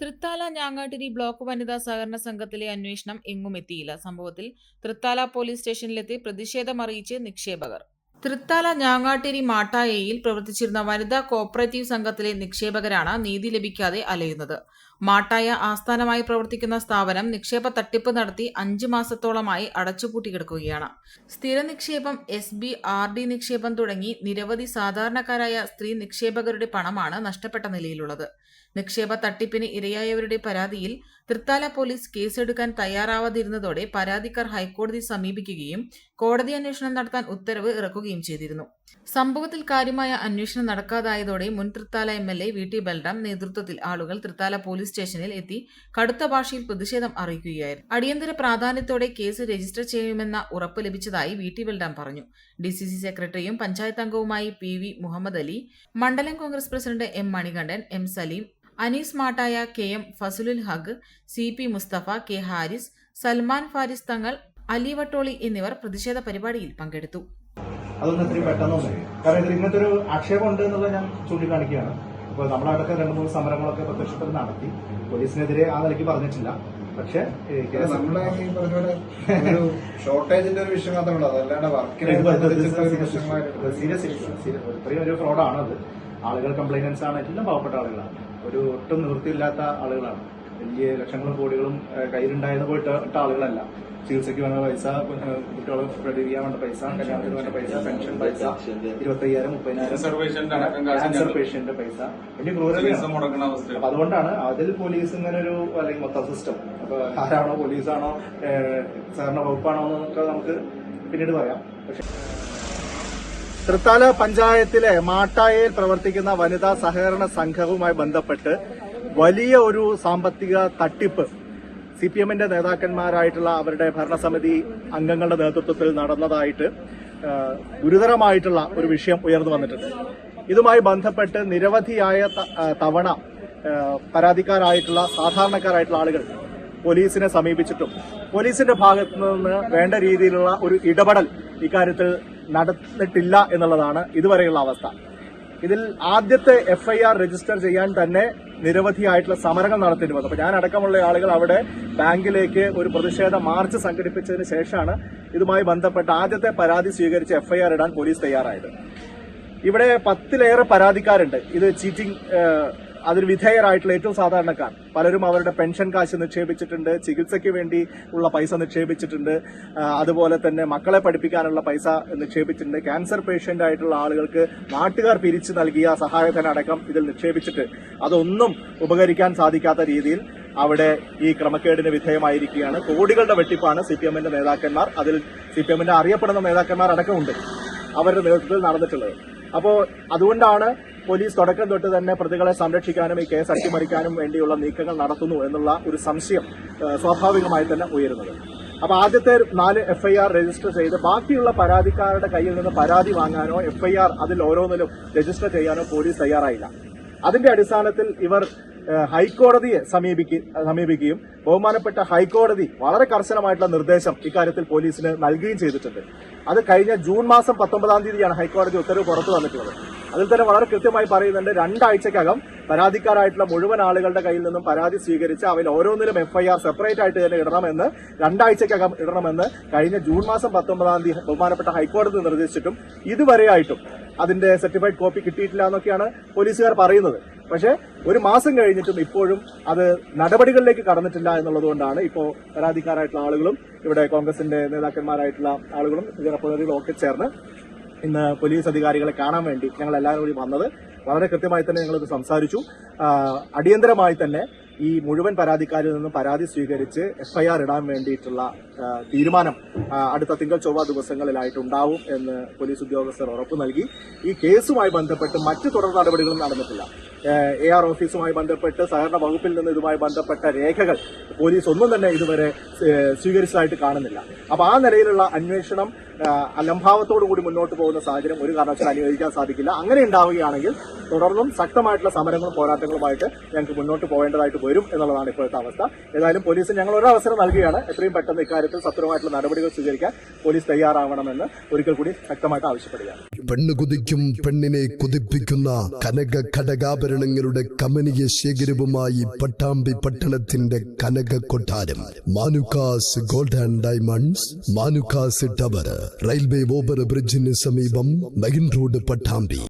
Thrithala Njangattiri block വനിതാ സഹകരണ സംഘത്തിലെ അന്വേഷണം എങ്ങും എത്തിയില്ല. സംഭവത്തിൽ തൃത്താല പോലീസ് സ്റ്റേഷനിലെത്തി പ്രതിഷേധമറിയിച്ച് നിക്ഷേപകർ. തൃത്താല ഞാങ്ങാട്ടിരി മാട്ടായയിൽ പ്രവർത്തിച്ചിരുന്ന വനിതാ കോപ്പറേറ്റീവ് സംഘത്തിലെ നിക്ഷേപകരാണ് നീതി ലഭിക്കാതെ അലയുന്നത്. മാട്ടായ ആസ്ഥാനമായി പ്രവർത്തിക്കുന്ന സ്ഥാപനം നിക്ഷേപ തട്ടിപ്പ് നടത്തി അഞ്ചു മാസത്തോളമായി അടച്ചുപൂട്ടി കിടക്കുകയാണ് സ്ഥിര നിക്ഷേപം എസ് ബി ആർ ഡി നിക്ഷേപം തുടങ്ങി നിരവധി സാധാരണക്കാരായ സ്ത്രീ നിക്ഷേപകരുടെ പണമാണ് നഷ്ടപ്പെട്ട നിലയിലുള്ളത്. നിക്ഷേപ തട്ടിപ്പിന് ഇരയായവരുടെ പരാതിയിൽ തൃത്താല പോലീസ് കേസെടുക്കാൻ തയ്യാറാവാതിരുന്നതോടെ പരാതിക്കാർ ഹൈക്കോടതി സമീപിക്കുകയും കോടതി അന്വേഷണം നടത്താൻ ഉത്തരവ് ഇറക്കുകയും ചെയ്തിരുന്നു. സംഭവത്തിൽ കാര്യമായ അന്വേഷണം നടക്കാതായതോടെ മുൻ Thrithala M L A V T Balram നേതൃത്വത്തിൽ ആളുകൾ തൃത്താല പോലീസ് സ്റ്റേഷനിൽ എത്തി കടുത്ത ഭാഷയിൽ പ്രതിഷേധം അറിയിക്കുകയായിരുന്നു. അടിയന്തര പ്രാധാന്യത്തോടെ കേസ് രജിസ്റ്റർ ചെയ്യുമെന്ന ഉറപ്പ് ലഭിച്ചതായി വി ടി ബൽറാം പറഞ്ഞു. ഡി സി സി സെക്രട്ടറിയും പഞ്ചായത്ത് അംഗവുമായി പി വി മുഹമ്മദ് അലി മണ്ഡലം Congress president M Manikandan M Salim Anees Mattaya K M Fazlul Haq C P Mustafa K Haris Salman Faris Thangal Ali Vattoli എന്നിവർ പ്രതിഷേധ പരിപാടിയിൽ പങ്കെടുത്തു. അതൊന്നും ഇത്രയും പെട്ടെന്നൊന്നും കാരണം ഇതിൽ ഇങ്ങനത്തെ ഒരു ആക്ഷേപം ഉണ്ട് എന്നുള്ളത് ഞാൻ ചൂണ്ടിക്കാണിക്കുകയാണ്. അപ്പോൾ നമ്മളടക്കം രണ്ട് മൂന്ന് സമരങ്ങളൊക്കെ പ്രത്യക്ഷത്തിൽ നടത്തി. പോലീസിനെതിരെ ആ നിലയ്ക്ക് പറഞ്ഞിട്ടില്ല. പക്ഷേ ഈ പറഞ്ഞ പോലെ ഒരു ഷോർട്ടേജിന്റെ ഒരു വിഷയം മാത്രമേ ഉള്ളൂ. അതല്ലാണ്ട് വർക്കിനെ ഒരു സീരിയസ് ഇഷ്യൂ സീരിയസ് ഇത്രയും ഒരു ഫ്രോഡാണ് അത്. ആളുകൾ കംപ്ലൈനൻസ് ആണ്. എല്ലാം പാവപ്പെട്ട ആളുകളാണ്. ഒരു ഒട്ടും നിവൃത്തിയില്ലാത്ത ആളുകളാണ്. വലിയ ലക്ഷങ്ങളും കോടികളും കയ്യിലുണ്ടായത് പോയിട്ട് ഇട്ട ആളുകളല്ല. ചികിത്സയ്ക്ക് വേണ്ട പൈസ കുട്ടികളെ ചെയ്യാൻ വേണ്ട പൈസ കല്യാണത്തിന് വേണ്ട പൈസ പെൻഷൻ പൈസ ഇരുപത്തയ്യായിരം അയ്യായിരം മുപ്പതിനായിരം ക്യാൻസർ പേഷ്യന്റ് പൈസ. വലിയ ക്രൂരതയാണ്. അവസ്ഥ അപ്പൊ അതുകൊണ്ടാണ് അതിൽ പോലീസ് ഇങ്ങനെ ഒരു അല്ലെങ്കിൽ മൊത്തം സിസ്റ്റം അപ്പൊ ആരാണോ പോലീസാണോ സാറിന്റെ സഹകരണ വകുപ്പാണോ എന്നൊക്കെ നമുക്ക് പിന്നീട് പറയാം. പക്ഷെ തൃത്താല പഞ്ചായത്തിലെ മാട്ടായയിൽ പ്രവർത്തിക്കുന്ന വനിതാ സഹകരണ സംഘവുമായി ബന്ധപ്പെട്ട് വലിയ ഒരു സാമ്പത്തിക തട്ടിപ്പ് സി പി എമ്മിന്റെ നേതാക്കന്മാരായിട്ടുള്ള അവരുടെ ഭരണസമിതി അംഗങ്ങളുടെ നേതൃത്വത്തിൽ നടന്നതായിട്ട് ഗുരുതരമായിട്ടുള്ള ഒരു വിഷയം ഉയർന്നു വന്നിട്ടുണ്ട്. ഇതുമായി ബന്ധപ്പെട്ട് നിരവധിയായ തവണ പരാതിക്കാരായിട്ടുള്ള സാധാരണക്കാരായിട്ടുള്ള ആളുകൾ പോലീസിനെ സമീപിച്ചിട്ടും പോലീസിന്റെ ഭാഗത്തു നിന്ന് വേണ്ട രീതിയിലുള്ള ഒരു ഇടപെടൽ ഇക്കാര്യത്തിൽ നടന്നിട്ടില്ല എന്നുള്ളതാണ് ഇതുവരെയുള്ള അവസ്ഥ. ഇതിൽ ആദ്യത്തെ എഫ്ഐആർ രജിസ്റ്റർ ചെയ്യാൻ തന്നെ നിരവധിയായിട്ടുള്ള സമരങ്ങൾ നടത്തേണ്ടി വന്നു. അപ്പൊ ഞാൻ അടക്കമുള്ള ആളുകൾ അവിടെ ബാങ്കിലേക്ക് ഒരു പ്രതിഷേധ മാർച്ച് സംഘടിപ്പിച്ചതിന് ശേഷമാണ് ഇതുമായി ബന്ധപ്പെട്ട ആദ്യത്തെ പരാതി സ്വീകരിച്ച് എഫ്ഐആർ ഇടാൻ പോലീസ് തയ്യാറായത്. ഇവിടെ പത്തിലേറെ പരാതിക്കാരുണ്ട്. ഇത് ചീറ്റിംഗ് അതിന് വിധേയരായിട്ടുള്ള ഏറ്റവും സാധാരണക്കാർ. പലരും അവരുടെ പെൻഷൻ കാശ് നിക്ഷേപിച്ചിട്ടുണ്ട് ചികിത്സയ്ക്ക് വേണ്ടി ഉള്ള പൈസ നിക്ഷേപിച്ചിട്ടുണ്ട് അതുപോലെ തന്നെ മക്കളെ പഠിപ്പിക്കാനുള്ള പൈസ നിക്ഷേപിച്ചിട്ടുണ്ട്. ക്യാൻസർ പേഷ്യന്റ് ആയിട്ടുള്ള ആളുകൾക്ക് നാട്ടുകാർ പിരിച്ചു നൽകിയ സഹായധന അടക്കം ഇതിൽ നിക്ഷേപിച്ചിട്ട് അതൊന്നും ഉപകരിക്കാൻ സാധിക്കാത്ത രീതിയിൽ അവിടെ ഈ ക്രമക്കേടിന് വിധേയമായിരിക്കുകയാണ്. കോടികളുടെ വെട്ടിപ്പാണ് സി പി നേതാക്കന്മാർ അതിൽ സി പി അറിയപ്പെടുന്ന നേതാക്കന്മാർ അടക്കമുണ്ട് അവരുടെ നേതൃത്വത്തിൽ നടന്നിട്ടുള്ളത്. അപ്പോൾ അതുകൊണ്ടാണ് പോലീസ് തുടക്കം തൊട്ട് തന്നെ പ്രതികളെ സംരക്ഷിക്കാനും ഈ കേസ് അട്ടിമറിക്കാനും വേണ്ടിയുള്ള നീക്കങ്ങൾ നടത്തുന്നു എന്നുള്ള ഒരു സംശയം സ്വാഭാവികമായി തന്നെ ഉയരുന്നത്. അപ്പൊ ആദ്യത്തെ നാല് എഫ്ഐആർ രജിസ്റ്റർ ചെയ്ത് ബാക്കിയുള്ള പരാതിക്കാരുടെ കയ്യിൽ നിന്ന് പരാതി വാങ്ങാനോ എഫ്ഐആർ അതിൽ ഓരോന്നിലും രജിസ്റ്റർ ചെയ്യാനോ പോലീസ് തയ്യാറായില്ല. അതിന്റെ അടിസ്ഥാനത്തിൽ ഇവർ ഹൈക്കോടതിയെ സമീപിക്കുക സമീപിക്കുകയും ബഹുമാനപ്പെട്ട ഹൈക്കോടതി വളരെ കർശനമായിട്ടുള്ള നിർദ്ദേശം ഇക്കാര്യത്തിൽ പോലീസിന് നൽകുകയും ചെയ്തിട്ടുണ്ട്. അത് കഴിഞ്ഞ ജൂൺ മാസം പത്തൊമ്പതാം തീയതിയാണ് ഹൈക്കോടതി ഉത്തരവ് പുറത്തു വന്നിട്ടുള്ളത്. അതിൽ തന്നെ വളരെ കൃത്യമായി പറയുന്നുണ്ട് രണ്ടാഴ്ചക്കകം പരാതിക്കാരായിട്ടുള്ള മുഴുവൻ ആളുകളുടെ കയ്യിൽ നിന്നും പരാതി സ്വീകരിച്ച് അവയിൽ ഓരോന്നിലും എഫ്ഐആർ സെപ്പറേറ്റ് ആയിട്ട് തന്നെ ഇടണമെന്ന് രണ്ടാഴ്ചക്കകം ഇടണമെന്ന് കഴിഞ്ഞ ജൂൺ മാസം പത്തൊമ്പതാം തീയതി ബഹുമാനപ്പെട്ട ഹൈക്കോടതി നിർദ്ദേശിച്ചിട്ടും ഇതുവരെയായിട്ടും അതിന്റെ സർട്ടിഫൈഡ് കോപ്പി കിട്ടിയിട്ടില്ല എന്നൊക്കെയാണ് പോലീസുകാർ പറയുന്നത്. പക്ഷേ ഒരു മാസം കഴിഞ്ഞിട്ടും ഇപ്പോഴും അത് നടപടികളിലേക്ക് കടന്നിട്ടില്ല എന്നുള്ളതുകൊണ്ടാണ് ഇപ്പോൾ പരാതിക്കാരായിട്ടുള്ള ആളുകളും ഇവിടെ കോൺഗ്രസിന്റെ നേതാക്കന്മാരായിട്ടുള്ള ആളുകളും ജനപ്രതിനിധികളും ഒക്കെ ചേർന്ന് ഇന്ന് പോലീസ് അധികാരികളെ കാണാൻ വേണ്ടി ഞങ്ങൾ എല്ലാവരും കൂടി വന്നത്. വളരെ കൃത്യമായി തന്നെ ഞങ്ങളിത് സംസാരിച്ചു. അടിയന്തരമായി തന്നെ ഈ മുഴുവൻ പരാതിക്കാരിൽ നിന്നും പരാതി സ്വീകരിച്ച് എഫ്ഐആർ ഇടാൻ വേണ്ടിയിട്ടുള്ള തീരുമാനം അടുത്ത തിങ്കൾ ചൊവ്വ ദിവസങ്ങളിലായിട്ട് ഉണ്ടാവും എന്ന് പോലീസ് ഉദ്യോഗസ്ഥർ ഉറപ്പു നൽകി. ഈ കേസുമായി ബന്ധപ്പെട്ട് മറ്റ് തുടർ നടപടികളും നടന്നിട്ടില്ല. എ ആർ ഓഫീസുമായി ബന്ധപ്പെട്ട് സഹകരണ വകുപ്പിൽ നിന്ന് ഇതുമായി ബന്ധപ്പെട്ട രേഖകൾ പോലീസ് ഒന്നും തന്നെ ഇതുവരെ സ്വീകരിച്ചതായിട്ട് കാണുന്നില്ല. അപ്പൊ ആ നിലയിലുള്ള അന്വേഷണം അലംഭാവത്തോടു കൂടി മുന്നോട്ട് പോകുന്ന സാഹചര്യം ഒരു കാരണവശാലും അനുവദിക്കാൻ സാധിക്കില്ല. അങ്ങനെ ഉണ്ടാവുകയാണെങ്കിൽ തുടർന്നും ശക്തമായിട്ടുള്ള സമരങ്ങളും പോരാട്ടങ്ങളുമായിട്ട് ഞങ്ങൾക്ക് മുന്നോട്ട് പോകേണ്ടതായിട്ട് വരും എന്നുള്ളതാണ് ഇപ്പോഴത്തെ അവസ്ഥ. ഏതായാലും പോലീസിന് ഞങ്ങൾ ഒരു അവസരം നൽകുകയാണ്. എത്രയും പെട്ടെന്ന് ഇക്കാര്യത്തിൽ സത്വരമായിട്ടുള്ള നടപടികൾ സ്വീകരിക്കാൻ പോലീസ് തയ്യാറാവണമെന്ന് ഒരിക്കൽ കൂടി ശക്തമായിട്ട് ആവശ്യപ്പെടുകയാണ്. പെണ്ണ് കുതിക്കും പെണ്ണിനെ കുതിപ്പിക്കുന്ന കനക ഘടകാഭരണങ്ങളുടെ കമനീയ ശേഖരവുമായി പട്ടാമ്പി പട്ടണത്തിന്റെ കനക കൊട്ടാരം. Manukkas gold and diamonds Manukkas tower railway over ബ്രിഡ്ജിന് സമീപം മെയിൻ റോഡ് പട്ടാമ്പി.